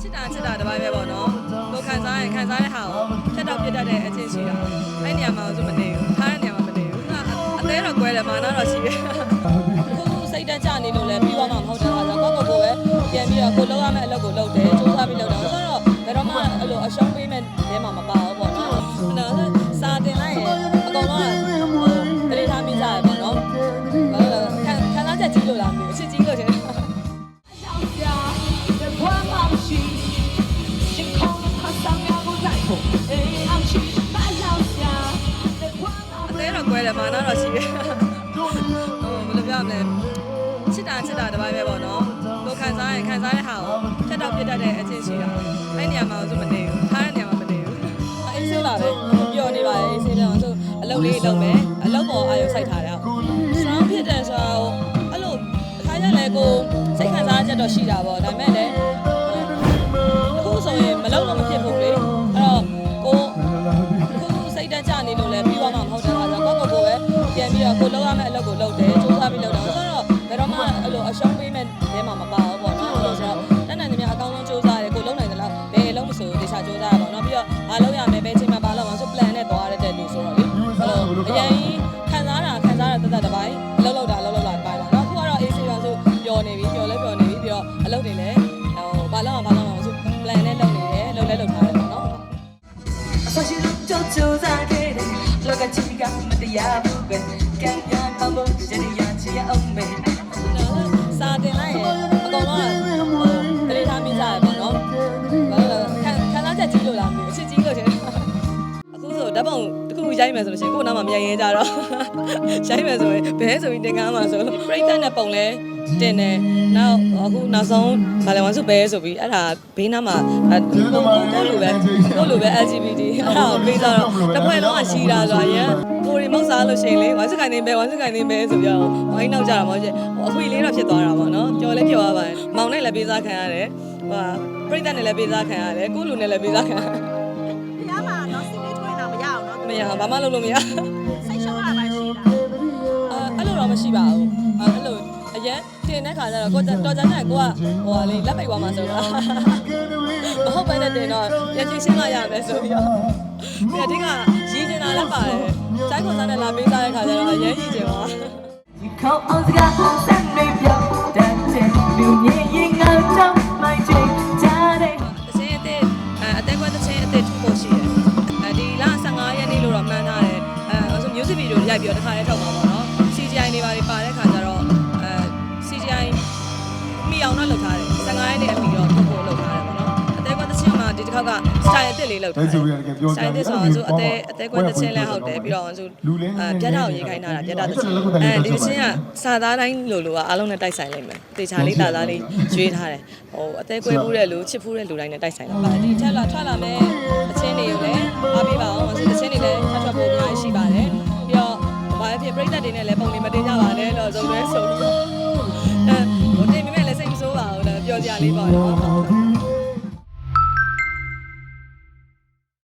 ချစ်တာချစ်တာတစ်ပိုင်းပဲပေါ့နော်ကိုခံစားရင်ခံစားတဲ့ဟာကိုဖြတ်တော့ပြတ်တတ်တဲ့အချင်းရှိတာအဲ့နေရာမှာဆိုမနေဘူးထားတဲ့နေရာမှာမနေဘူးအသေးတော့ကွဲတယ်မာနာတော့ရှိတယ်ခုစိတ်တကြနေလို့လည်းပြီးသွားမှာမဟုတ်တဲ့အခါကျတော့ကိုကိုကိုပဲပြန်ပြီးတော့ကိုလောက်ရမယ့်အလုပ်ကိုလုပ်တယ်စူးစမ်းပြီးလုပ်တယ်ဆိုတော့ဘယ်တော့မှအဲ့လိုအရှုံးပေးမဲ့တဲမှာမပါဘူးပေါ့နော်စာတ တော့ကွဲတယ်မာနာတော့ရှိတယ်ဟိုဘယ်လိုပြောရမလဲချစ်တာချစ်တာတစ်ပိုင်းပဲပေါ့နော်ကိုခံစားရင်ခံစားတဲ့ဟာကိုဖြတ်တော့ပြတ်တတ်တဲ့အချင်းရှိတာအဲ့နေရာမှာဆိုမနေဘူးထားတဲ့နေရာမှာမနေဘူးအေးဆေးလာတယ်ပျော်နေပါလေအေးဆေးတယ်ဆိုအလုပ်လေးလုပ်မယ်အလုပ်ပေါ်အာရုံစိုက်ထားတယ်ဟုတ် strong ဖြစ်တယ်ဆိုတော့အဲ့လိုအခါကျလဲကိုစိတ်ခံစားချက်တော့ရှိတာပေါ့ဒါပေမဲ့လည်းအခုဆိုရင်မလုပ်လို့မဖြစ် လိုအရှုံးပေးမဲ့တဲမှာမပါဘူးပေါ့နော်အဲ့လိုဆိုတော့တက်နိုင်သမျှအကောင်းဆုံးစူးစမ်းရတယ်ကိုလုံနိုင်သလားဘယ်အလုံးမဆိုတေချာစူးစမ်းရပါတော့ပြီးတော့မလုပ်ရမယ်ဘယ်ချိန်မှာမလုပ်အောင်ဆို plan နဲ့သွားရတဲ့လူဆိုတော့လေအဲ့လိုအရင်ခံစားတာခံစားတာတက်တက်တစ်ပိုင်းအလုပ်လုပ်တာအလုပ်လုပ်တာတစ်ပိုင်းပါနော်အခုကတော့ AC ပါဆိုပျော်နေပြီပျော်လဲပျော်နေပြီပြီးတော့အလုပ်တွေလည်းဟိုဘာလုပ်အောင်ဘာလုပ်အောင်ဆို plan နဲ့လုပ်နေတယ်လုပ်လဲလုပ်ထားတယ်ပေါ့နော်အဆရှိလို့ကြိုးကြိုးစားခဲ့တယ်လောကကြီးကမတရားဘူး က်မယ်ဆိုလို့ရှိရင်ကို့နားမှာမရိုက်ရဲကြတော့ရိုက်မယ်ဆိုရင်ဘဲဆိုပြီးတင်ကားမှာဆိုပြိတ္တနဲ့ပုံလဲတင်တယ်နောက်အခုနောက်ဆုံးဗာလေဝန်စုဘဲဆိုပြီးအဲ့ဒါဘေးနားမှာကိုကိုလိုပဲကိုလိုပဲ LGBT အဲ့ဒါကိုပေးစားတော့တစ်ဖွဲ့လုံးကရှိတာဆိုရင်ကိုရီမောက်စားလို့ရှိရင်လေဝန်စုခိုင်နေပဲဝန်စုခိုင်နေပဲဆိုပြီးတော့ဝိုင်းနောက်ကြတာမဟုတ်ချင်အခွေလေးတော့ဖြစ်သွားတာပေါ့နော်ကြော်လဲပြောသွားပါတယ်မောင်နဲ့လည်းပေးစားခံရတယ်ဟိုပြိတ္တနဲ့လည်းပေးစားခံရတယ်ကိုလူနဲ့လည်းပေးစားခံရတယ်ဖျားမှာတော့စီလေးထွေးတာ မရအောင်နော်မရဘာမှလုပ်လို့မရစိတ်ရှုံးရတာပဲရှိတာအဲ့လိုတော့မရှိပါဘူးအဲ့လိုအရင်တင်တဲ့ခါကျတော့ကိုတော်ကြတဲ့ကိုကဟိုဟာလေးလက်ပိတ်သွားမှာဆိုတော့မဟုတ်ပဲနဲ့တင်တော့ပြန်ချင်းရှင်းလာရမယ်ဆိုပြီးတော့ဒီအတင်းကရည်ချင်တာလည်းပါတယ်စိုက်ခွန်စားနဲ့လာပေးစားတဲ့ခါကျတော့အရင်ရည်ချင်ပါဒီခေါင်းအောင် ရိုက်ပြီးတော့တစ်ခါလေးထုတ်မှာပေါ့နော် CGI တွေပါတွေပါတဲ့ခါကျတော့အဲ CGI မိအောင်တော့လုပ်ထားတယ်15ရက်နေ့အပြီးတော့ထုတ်ဖို့လုပ်ထားတယ်ပေါ့နော်အသေးကွက်တချင်းမှာဒီတစ်ခေါက်က style အစ်စ်လေးလုပ်ထားတယ်ဒါဆိုရင်တကယ်ပြောကြ style အစ်စ်ဆိုတော့ဆိုအသေးအသေးကွက်တချင်းလည်းဟုတ်တယ်ပြီးတော့ဆိုအဲပြတ်ထောင်ရေးခိုင်းထားတာပြတ်တာတချင်းအဲဒီတချင်းကစာသားတိုင်းလိုလိုကအားလုံးနဲ့တိုက်ဆိုင်လိမ့်မယ်တေချာလေးတာသားလေးရွေးထားတယ်ဟိုအသေးကွဲဖူးတဲ့လူချစ်ဖူးတဲ့လူတိုင်းနဲ့တိုက်ဆိုင်တာပါဒီထက်လာထွက်လာမဲ့တချင်းတွေကိုလည်းအားပေးပါအောင်ဆိုတချင်းတွေလည်းထွက်ထွက် တော့ဇုံ